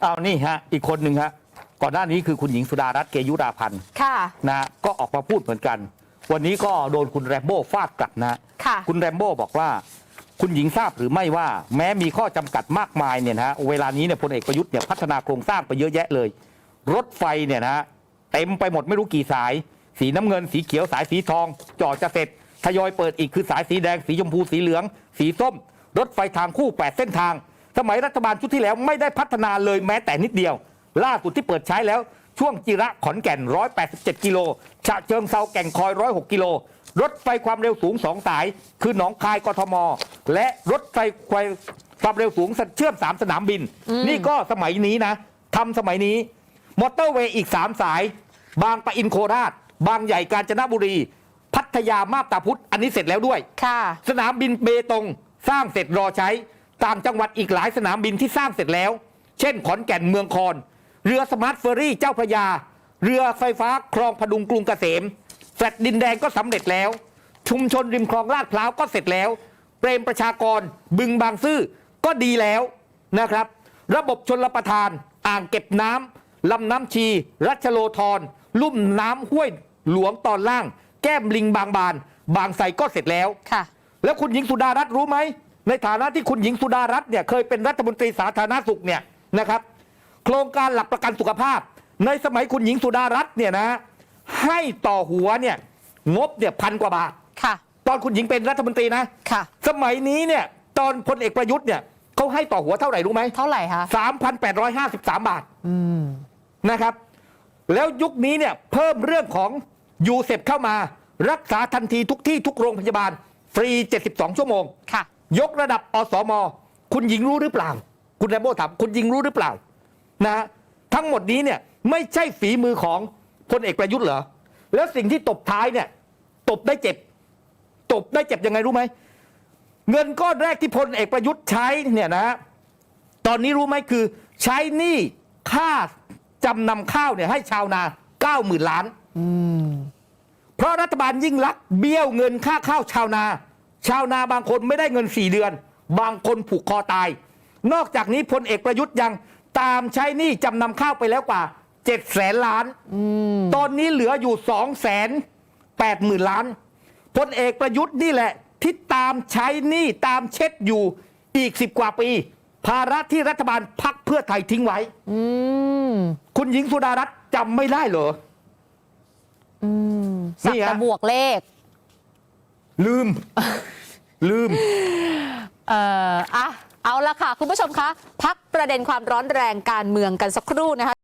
เอานี่ฮะ อีกคนหนึ่งฮะ ก่อนหน้านี้คือคุณหญิงสุดารัตน์เกยุราพันธ์ค่ะ นะฮะก็ออกมาพูดเหมือนกัน วันนี้ก็โดนคุณแรมโบ้ฟาดกลับนะฮะค่ะ คุณแรมโบ้บอกว่า คุณหญิงทราบหรือไม่ว่า แม้มีข้อจำกัดมากมายเนี่ยนะฮะเวลานี้เนี่ยพลเอกประยุทธ์เนี่ยพัฒนาโครงสร้างไปเยอะแยะเลย รถไฟเนี่ยนะฮะเต็มไปหมดไม่รู้กี่สาย สีน้ำเงินสีเขียวสายสีทองจอดจะเสร็จทยอยเปิดอีกคือสายสีแดงสีชมพูสีเหลือง สีส้ม รถไฟทางคู่ 8 เส้นทาง สมัยรัฐบาลชุดที่แล้วไม่ได้พัฒนาเลยแม้แต่นิดเดียว ล่าสุดที่เปิดใช้แล้วช่วงจิระขอนแก่น 187 กิโลฉะเชิงเซาแก่งคอย 106 กิโล รถไฟความเร็วสูง 2 สาย คือหนองคายกทม และรถไฟความเร็วสูงเชื่อม 3 สนามบิน นี่ก็สมัยนี้นะทำสมัยนี้ มอเตอร์เวย์อีก 3 สาย บางปะอินโคราช บางใหญ่กาญจนบุรี พัทยามาบตาพุธอันนี้เสร็จแล้วด้วยค่ะสนามบินเบตง สร้างเสร็จรอใช้ ต่างจังหวัดอีกหลายสนามบินที่สร้างเสร็จแล้ว เช่นขอนแก่นเมืองคอนเรือสมาร์ทเฟอร์รี่เจ้าพระยา เรือไฟฟ้าคลองพดุงกรุงเกษมแฟลตดินแดงก็สำเร็จแล้ว ชุมชนริมคลองลาดพร้าวก็เสร็จแล้ว เปรมประชากร บึงบางซื่อก็ดีแล้วนะครับ ระบบชนรประทาน อ่างเก็บน้ำลำน้ำชี รัชโลธรลุ่มน้ำห้วยหลวงตอนล่าง แก้มลิงบางบาน บางไทรก็เสร็จแล้วค่ะ แล้วคุณหญิงสุดารัตน์รู้ไหม ในฐานะที่คุณหญิงสุดารัตน์เนี่ยเคยเป็นรัฐมนตรีสาธารณสุขเนี่ยนะครับโครงการหลักประกันสุขภาพ ในสมัยคุณหญิงสุดารัตน์เนี่ยนะให้ต่อหัวเนี่ยงบเนี่ยพันกว่าบาทค่ะ ตอนคุณหญิงเป็นรัฐมนตรีนะค่ะ สมัยนี้เนี่ยตอนพลเอกประยุทธ์เนี่ยเขาให้ต่อหัวเท่าไหร่รู้ไหมเท่าไหร่คะ3,853บาทอืมนะครับ แล้วยุคนี้เนี่ยเพิ่มเรื่องของยูเซฟเข้ามา รักษาทันทีทุกที่ทุกโรงพยาบาล ฟรี 72 ชั่วโมงค่ะ ยกระดับอสม คุณหญิงรู้หรือเปล่า คุณแรมโบ้ถามคุณหญิงรู้หรือเปล่านะฮะทั้งหมดนี้เนี่ยไม่ใช่ฝีมือของพลเอกประยุทธ์เหรอ แล้วสิ่งที่ตบท้ายเนี่ย ตบได้เจ็บ ตบได้เจ็บยังไงรู้ไหม เงินก้อนแรกที่พลเอกประยุทธ์ใช้เนี่ยนะฮะตอนนี้รู้ไหมคือ ใช้หนี้ค่าจำนำข้าวเนี่ยให้ชาวนา9 0,000ล้านอืมเพราะรัฐบาลยิ่งลักษณ์เบี้ยวเงินค่าข้าวชาวนา ชาวนาบางคนไม่ได้เงิน 4 เดือน บางคนผูกคอตาย นอกจากนี้พลเอกประยุทธ์ยังตามใช้หนี้จำนำข้าวไปแล้วกว่า7แสนล้านอืมตอนนี้เหลืออยู่2แสน8หมื่นล้านพลเอกประยุทธ์นี่แหละ ที่ตามใช้หนี้ตามเช็ดอยู่อีก 10 กว่าปี ภาระที่รัฐบาลพักเพื่อไทยทิ้งไว้อืมคุณหญิงสุดารัตน์จำไม่ได้เหรออืมสักนี่แต่ฮะบวกเลข ลืม ลืม เอ่ออะเอาละค่ะ คุณผู้ชมคะ พักประเด็นความร้อนแรงการเมืองกันสักครู่นะคะ